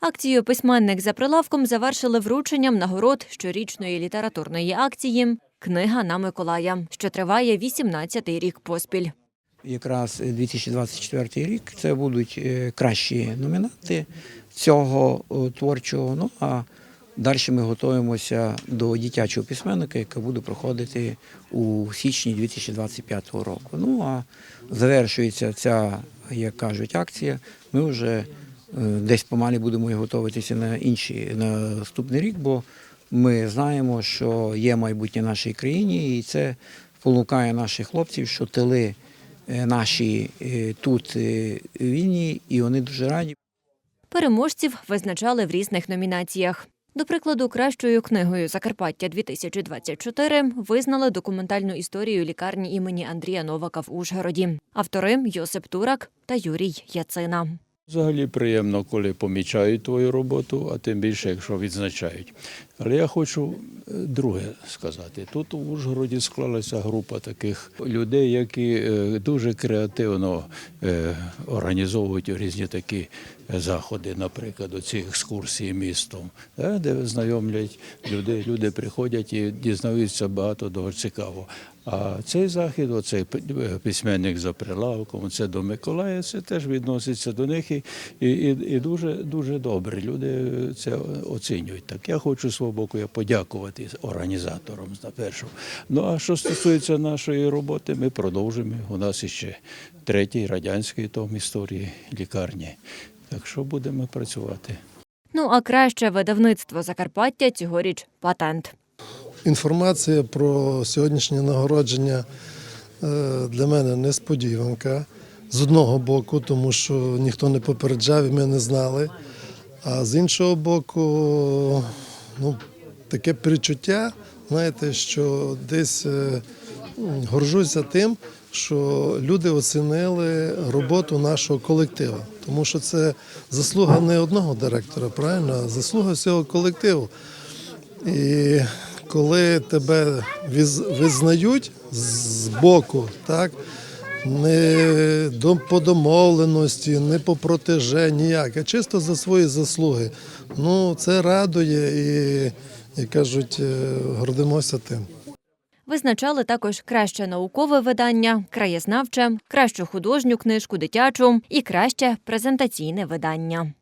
Акцію письменник за прилавком завершили врученням нагород щорічної літературної акції Книга на Миколая, що триває 18-й рік поспіль. Якраз 2024 рік це будуть е, кращі номінанти цього е, творчого. Ну а далі ми готуємося до дитячого письменника, яке буде проходити у січні 2025 року. Ну а завершується ця, як кажуть, акція. Ми вже десь помалі будемо і готуватися на інші на наступний рік, бо ми знаємо, що є майбутнє нашій країні, і це спонукає наших хлопців, що тили е, наші е, тут е, вільні, і вони дуже раді. Переможців визначали в різних номінаціях. До прикладу, кращою книгою Закарпаття 2024 визнали документальну історію лікарні імені Андрія Новака в Ужгороді. Автори Йосип Турак та Юрій Яцина. Взагалі приємно, коли помічають твою роботу, а тим більше, якщо відзначають. Але я хочу е, друге сказати. Тут у Ужгороді склалася група таких людей, які е, дуже креативно е, організовують різні такі заходи, наприклад, оці екскурсії містом, де знайомлять людей. Люди приходять і дізнаються багато того цікавого. А цей захід, оцей е, письменник за прилавком, це до Миколая, це теж відноситься до них і, і, і, дуже, дуже добре. Люди це оцінюють. Так я хочу свого боку я подякувати організаторам на першу. Ну а що стосується нашої роботи, ми продовжимо. У нас іще третій радянський том історії лікарні. Так що будемо працювати. Ну а краще видавництво Закарпаття цьогоріч патент. Інформація про сьогоднішнє нагородження е, для мене несподіванка. З одного боку, тому що ніхто не попереджав і ми не знали. А з іншого боку, ну, таке перечуття, знаєте, що десь е, горжуся тим, що люди оцінили роботу нашого колективу. Тому що це заслуга не одного директора, правильно, а заслуга всього колективу. І коли тебе визнають з боку, так, не по домовленості, не по протеже, ніяк, а чисто за свої заслуги. Ну, це радує і, як кажуть, е, гордимося тим. Визначали також краще наукове видання, краєзнавче, кращу художню книжку дитячу і краще презентаційне видання.